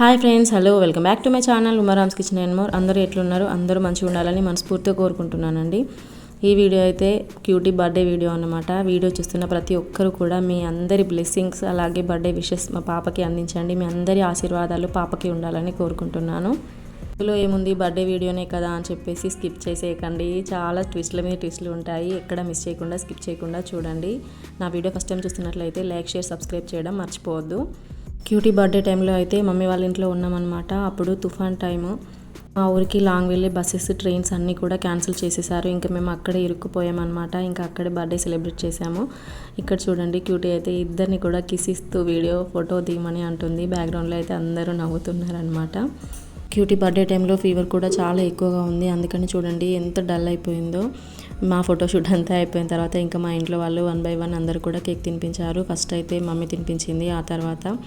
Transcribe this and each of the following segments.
Hi friends hello welcome back to my channel Umaram's kitchen and more. అందరూ ఎట్లున్నారు? అందరూ మంచిగా ఉండాలని మనస్ఫూర్తిగా కోరుకుంటున్నానండి. ఈ వీడియో అయితే క్యూటీ బర్త్డే వీడియో అన్నమాట. వీడియో చూస్తున్న ప్రతి ఒక్కరు కూడా మీ అందరి బ్లెస్సింగ్స్ అలాగే బర్త్డే విషెస్ మా పాపకి అందించండి. మీ అందరి ఆశీర్వాదాలు పాపకి ఉండాలని కోరుకుంటున్నాను. ఇందులో ఏముంది? బర్త్డే వీడియోనే కదా అని చెప్పేసి స్కిప్ చేసేయకండి. చాలా ట్విస్ట్ల మీద ట్విస్ట్లు ఉంటాయి. ఎక్కడ మిస్ చేయకుండా స్కిప్ చేయకుండా చూడండి. నా వీడియో ఫస్ట్ టైం చూస్తున్నట్లయితే లైక్ షేర్ సబ్స్క్రైబ్ చేయడం మర్చిపోవద్దు. క్యూటీ బర్త్డే టైంలో అయితే మమ్మీ వాళ్ళ ఇంట్లో ఉన్నామన్నమాట. అప్పుడు తుఫాన్ టైము. మా ఊరికి లాంగ్ వెళ్ళే బస్సెస్ ట్రైన్స్ అన్నీ కూడా క్యాన్సిల్ చేసేసారు. ఇంకా మేము అక్కడే ఇరుక్కుపోయామన్నమాట. ఇంకా అక్కడే బర్త్డే సెలబ్రేట్ చేసాము. ఇక్కడ చూడండి క్యూటీ అయితే ఇద్దరిని కూడా కిసిస్తూ వీడియో ఫోటో దిగమని అంటుంది. బ్యాక్గ్రౌండ్లో అయితే అందరూ నవ్వుతున్నారనమాట క్యూటీ బర్త్డే టైంలో ఫీవర్ కూడా చాలా ఎక్కువగా ఉంది. అందుకని చూడండి ఎంత డల్ అయిపోయిందో. మా ఫోటోషూట్ అంతా అయిపోయిన తర్వాత ఇంకా మా ఇంట్లో వాళ్ళు వన్ బై వన్ అందరు కూడా కేక్ తినిపించారు. ఫస్ట్ అయితే మమ్మీ తినిపించింది. ఆ తర్వాత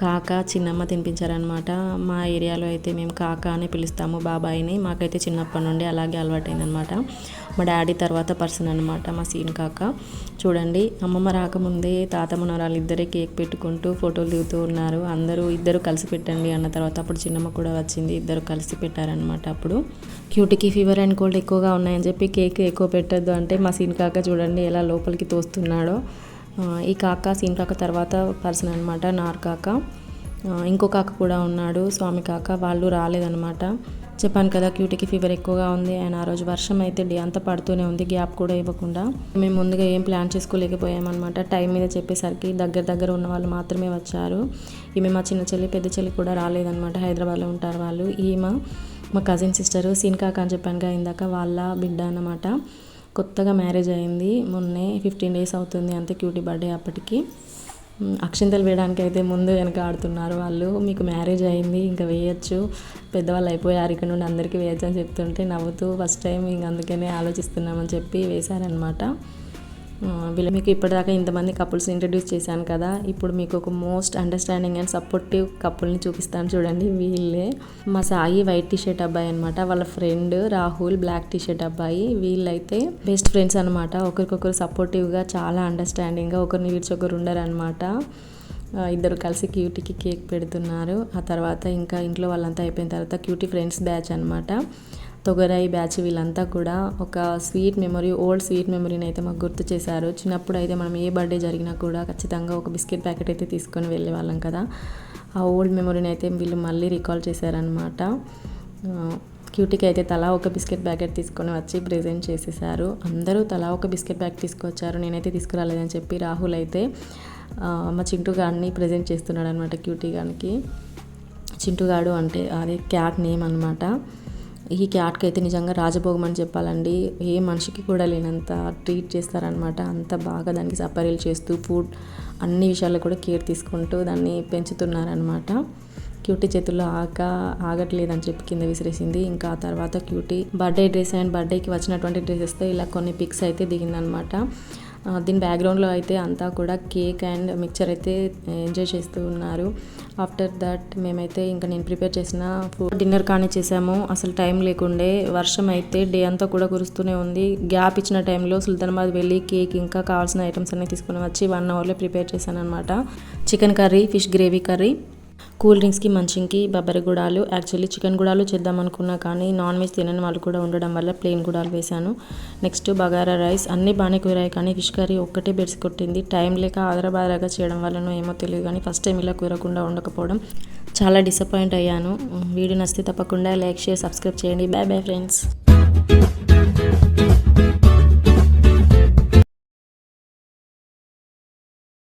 కాక చిన్నమ్మ తినిపించారనమాట మా ఏరియాలో అయితే మేము కాక అని పిలుస్తాము బాబాయిని. మాకైతే చిన్నప్పటి నుండి అలాగే అలవాటైందనమాట మా డాడీ తర్వాత పర్సన్ అనమాట మా సీన్ కాక. చూడండి అమ్మమ్మ రాకముందే తాత మనవరాలు ఇద్దరే కేక్ పెట్టుకుంటూ ఫోటోలు దిగుతూ ఉన్నారు. అందరూ ఇద్దరు కలిసి పెట్టండి అన్న తర్వాత అప్పుడు చిన్నమ్మ కూడా వచ్చింది. ఇద్దరు కలిసి పెట్టారనమాట అప్పుడు. క్యూటీకి ఫీవర్ అండ్ కోల్డ్ ఎక్కువగా ఉన్నాయని చెప్పి కేక్ ఎక్కువ పెట్టద్దు అంటే మా సీన్ కాక చూడండి ఎలా లోపలికి తోస్తున్నాడో. ఈ కాక సీన్ కాక తర్వాత పర్సన్ అనమాట నార్ కాక. ఇంకో కాక కూడా ఉన్నాడు స్వామి కాక. వాళ్ళు రాలేదనమాట చెప్పాను కదా క్యూటీకి ఫీవర్ ఎక్కువగా ఉంది అండ్ ఆ రోజు వర్షం అయితే డే అంతా పడుతూనే ఉంది గ్యాప్ కూడా ఇవ్వకుండా. మేము ముందుగా ఏం ప్లాన్ చేసుకోలేకపోయామన్నమాట. టైం మీద చెప్పేసరికి దగ్గర దగ్గర ఉన్న వాళ్ళు మాత్రమే వచ్చారు. ఈమె మా చిన్న చెల్లి పెద్ద చెల్లి కూడా రాలేదన్నమాట. హైదరాబాద్లో ఉంటారు వాళ్ళు. ఈమె మా కజిన్ సిస్టర్ సీన్ కాక అని చెప్పానుగా ఇందాక వాళ్ళ బిడ్డ అన్నమాట. కొత్తగా మ్యారేజ్ అయింది. మొన్నే ఫిఫ్టీన్ డేస్ అవుతుంది అంతే క్యూటీ బర్త్డే అప్పటికి. అక్షింతలు వేయడానికి అయితే ముందు వెనక ఆడుతున్నారు వాళ్ళు. మీకు మ్యారేజ్ అయింది ఇంకా వేయచ్చు. పెద్దవాళ్ళు అయిపోయారు ఇక్కడ నుండి అందరికీ వేయచ్చు అని చెప్తుంటే నవ్వుతూ ఫస్ట్ టైం ఇంక అందుకనే ఆలోచిస్తున్నామని చెప్పి వేశారనమాట వీళ్ళు మీకు ఇప్పటిదాకా ఇంతమంది కపుల్స్ ఇంట్రడ్యూస్ చేశాను కదా ఇప్పుడు మీకు ఒక మోస్ట్ అండర్స్టాండింగ్ అండ్ సపోర్టివ్ కపుల్ని చూపిస్తాను చూడండి వీళ్ళే. మా సాయి వైట్ టీషర్ట్ అబ్బాయి అనమాట వాళ్ళ friend Rahul black T shirt అబ్బాయి. వీళ్ళైతే బెస్ట్ ఫ్రెండ్స్ అనమాట ఒకరికొకరు సపోర్టివ్గా చాలా అండర్స్టాండింగ్గా ఒకరిని విడిచి ఉండరనమాట ఇద్దరు కలిసి క్యూటీకి కేక్ పెడుతున్నారు. ఆ తర్వాత ఇంకా ఇంట్లో వాళ్ళంతా అయిపోయిన తర్వాత క్యూటీ ఫ్రెండ్స్ బ్యాచ్ అనమాట తొగరాయి బ్యాచ్ వీళ్ళంతా కూడా ఒక స్వీట్ మెమరీ ఓల్డ్ స్వీట్ మెమరీని అయితే మాకు గుర్తు చేశారు. చిన్నప్పుడు అయితే మనం ఏ బర్త్డే జరిగినా కూడా ఖచ్చితంగా ఒక బిస్కెట్ ప్యాకెట్ అయితే తీసుకొని వెళ్ళే వాళ్ళం కదా. ఆ ఓల్డ్ మెమరీని అయితే వీళ్ళు మళ్ళీ రికాల్ చేశారనమాట క్యూటీకి అయితే తలా ఒక బిస్కెట్ ప్యాకెట్ తీసుకొని వచ్చి ప్రెజెంట్ చేసేసారు. అందరూ తలా ఒక బిస్కెట్ ప్యాకెట్ తీసుకొచ్చారు. నేనైతే తీసుకురాలేదని చెప్పి రాహుల్ అయితే మా చింటూ గాడిని ప్రజెంట్ చేస్తున్నాడు అనమాట క్యూటీ గానికి చింటుగాడు అంటే అదే క్యాట్ నేమ్ అనమాట ఈ క్యాట్కి అయితే నిజంగా రాజభోగం అని చెప్పాలండి. ఏ మనిషికి కూడా లేనంత ట్రీట్ చేస్తారనమాట అంత బాగా దానికి సపరీలు చేస్తూ ఫుడ్ అన్ని విషయాల్లో కూడా కేర్ తీసుకుంటూ దాన్ని పెంచుతున్నారనమాట క్యూటీ చేతుల్లో ఆక ఆగట్లేదని చెప్పి కింద విసిరేసింది. ఇంకా ఆ తర్వాత క్యూటీ బర్త్డే డ్రెస్ అండ్ బర్త్డేకి వచ్చినటువంటి డ్రెస్సెస్తో ఇలా కొన్ని పిక్స్ అయితే దిగిందనమాట దీని బ్యాక్గ్రౌండ్లో అయితే అంతా కూడా కేక్ అండ్ మిక్చర్ అయితే ఎంజాయ్ చేస్తూ ఉన్నారు. ఆఫ్టర్ దట్ మేమైతే ఇంకా నేను ప్రిపేర్ చేసిన ఫుడ్ డిన్నర్ కానీ చేసాము. అసలు టైం లేకుండే వర్షం అయితే డే అంతా కూడా కురుస్తూనే ఉంది. గ్యాప్ ఇచ్చిన టైంలో సుల్తానాబాద్ వెళ్ళి కేక్ ఇంకా కావాల్సిన ఐటమ్స్ అన్ని తీసుకొని వచ్చి వన్ అవర్లో ప్రిపేర్ చేశాను అనమాట chicken curry fish gravy curry cool డ్రింక్స్కి మంచింగ్కి బబ్బరి గుడాలు యాక్చువల్లీ చికెన్ గుడాలు చేద్దాం అనుకున్నా కానీ నాన్ వెజ్ తినని వాళ్ళు కూడా ఉండడం వల్ల ప్లెయిన్ గుడాలు వేశాను. నెక్స్ట్ బగారా రైస్ అన్నీ బాగానే కూరాయి కానీ ఫిష్ కర్రీ ఒక్కటే బెడ్స్ కొట్టింది. టైం లేక ఆదరబాదరగా చేయడం వల్లనో ఏమో తెలియదు కానీ ఫస్ట్ టైం ఇలా కూరకుండా ఉండకపోవడం చాలా డిసప్పాయింట్ అయ్యాను. వీడియో నచ్చితే తప్పకుండా లైక్ షేర్ సబ్స్క్రైబ్ చేయండి. Bye bye friends.